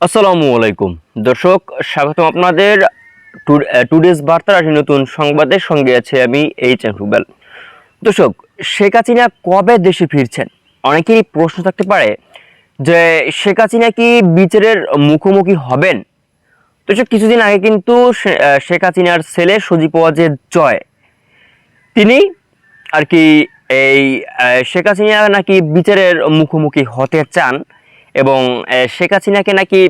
আসসালামু আলাইকুম। দর্শক, স্বাগতম আপনাদের টুডেজ বার্তার একটি নতুন সংবাদের সঙ্গে আছে আমি এইচ এম রুবেল। দর্শক, শেখ হাসিনা কবে দেশে ফিরছেন? অনেকেরই প্রশ্ন থাকতে পারে যে, শেখ হাসিনা কি বিচারের মুখোমুখি হবেন? দর্শক, কিছুদিন আগে কিন্তু শেখ হাসিনার ছেলে সজীব ওয়াজেদ জয়। তিনি আর কি এই শেখ হাসিনা নাকি বিচারের মুখোমুখি হতে চান? এবং শেখ হাসিনাকে নাকি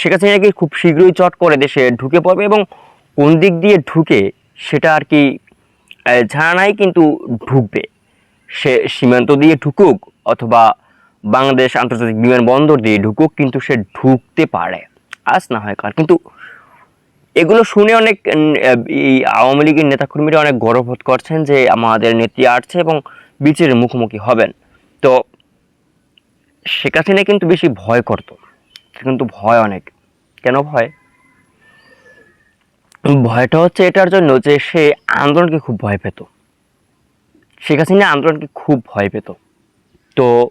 শেখ হাসিনা খুব শীঘ্রই চট করে দেশে ঢুকে পড়বে এবং কোন দিক দিয়ে ঢুকে সেটা আর কি জানা নাই কিন্তু ঢুকবে। সে সীমান্ত দিয়ে ঢুকুক অথবা বাংলাদেশ আন্তর্জাতিক বিমানবন্দর দিয়ে ঢুকুক কিন্তু সে ঢুকতে পারে। আজ না হয় কার কিন্তু এগুলো শুনে অনেক এই আওয়ামী লীগের নেতাকর্মীরা অনেক গর্ববোধ করছেন যে আমাদের নেত্রী আসছে এবং বিচারের মুখোমুখি হবেন। তো শেখ হাসিনা কিন্তু বেশি ভয় করতো। কিন্তু ভয় অনেক। কেন ভয়? ভয়টা হচ্ছে এটার জন্য যে সে আন্দোলনকে খুব ভয় পেত। শেখ হাসিনা আন্দোলনকে খুব ভয় পেত। তো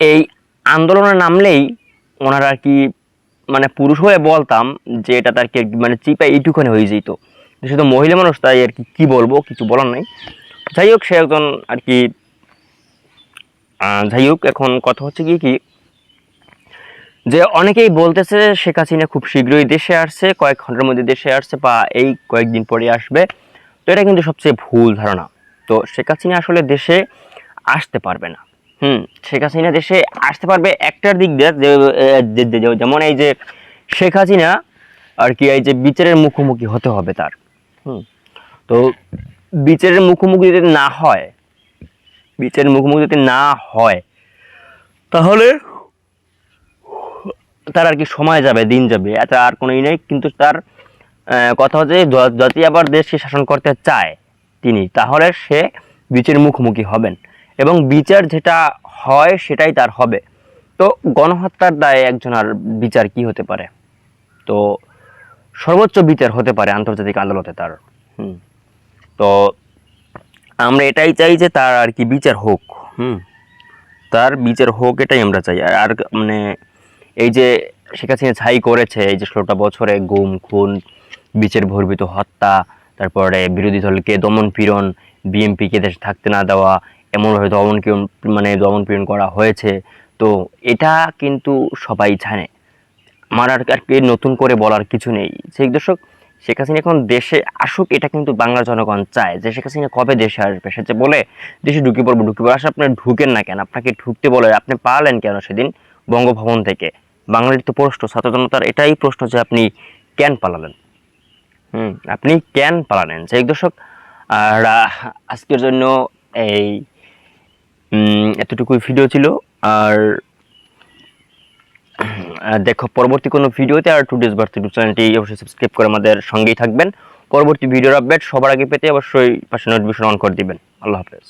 এই আন্দোলনে নামলেই ওনারা আর কি মানে পুরুষ হয়ে বলতাম যে এটা তার কি মানে চিপা এইটুখানি হয়ে যেত। শুধু মহিলা মানুষ, তাই আর কি কী বলব, কিছু বলার নাই। যাই হোক, সে একজন আর কি যাই হোক এখন কথা হচ্ছে কি কি, যে অনেকেই বলতেছে শেখ হাসিনা খুব শীঘ্রই দেশে আসছে, কয়েক ঘণ্টার মধ্যে দেশে আসছে বা এই কয়েকদিন পরে আসবে। তো এটা কিন্তু সবচেয়ে ভুল ধারণা। তো শেখ হাসিনা আসলে দেশে আসতে পারবে না। হুম, শেখ হাসিনা দেশে আসতে পারবে একটার দিক দিয়ে যেমন এই যে শেখ হাসিনা আর কি, এই যে বিচারের মুখোমুখি হতে হবে তার। হুম, তো বিচারের মুখোমুখি যদি না হয় বিচারের মুখোমুখি যদি না হয়, তাহলে তার আর কি সময় যাবে, দিন যাবে। এটা আর কোনো ই নেই, কিন্তু তার কথা হচ্ছে যদি আবার দেশকে শাসন করতে চায় তিনি, তাহলে সে বিচারের মুখোমুখি হবেন। এবং বিচার যেটা হয় সেটাই তার হবে। তো গণহত্যার দায়ে একজনের বিচার কি হতে পারে? তো সর্বোচ্চ বিচার হতে পারে আন্তর্জাতিক আদালতে তার। হুম। তো আমরা এটাই চাই যে তার আর কি বিচার হোক, হুম? তার বিচার হোক এটাই আমরা চাই। আর মানে এই যে শেখ হাসিনা ছাই করেছে, এই যে ষোলোটা বছরে গুম, খুন, বিচার বহির্ভূত হত্যা, তারপরে বিরোধী দলকে দমন পীড়ন বিএমপিকে দেশে থাকতে না দেওয়া, এমনভাবে দমন মানে দমন পীড়ন করা হয়েছে, তো এটা কিন্তু সবাই জানে। আমার আর কি নতুন করে বলার কিছু নেই। সেই দর্শক শেখ হাসিনা এখন দেশে আসুক, এটা কিন্তু বাংলার জনগণ চায় যে শেখ হাসিনা কবে দেশে আসবে? সে যে বলে দেশে ঢুকে পড়ব ঢুকে পড়ব আসলে আপনি ঢুকেন না কেন? আপনাকে ঢুকতে বলে আপনি পারলেন কেন সেদিন বঙ্গভবন থেকে? বাঙালির তো প্রশ্ন ছাত্র জনতার এটাই প্রশ্ন যে আপনি কেন পালালেন? হুম, আপনি কেন পালালেন? সেই দর্শক, আর আজকের জন্য এই এতটুকুই ভিডিও ছিল। আর দেখো, পরবর্তী কোনো ভিডিওতে আর টু ডেজ বার্থ চ্যানেলটি অবশ্যই সাবস্ক্রাইব করে আমাদের সঙ্গেই থাকবেন। পরবর্তী ভিডিওর আপডেট সবার আগে পেতে অবশ্যই পাশে নোটিফিকেশন অন করে দিবেন। আল্লাহ হাফেজ।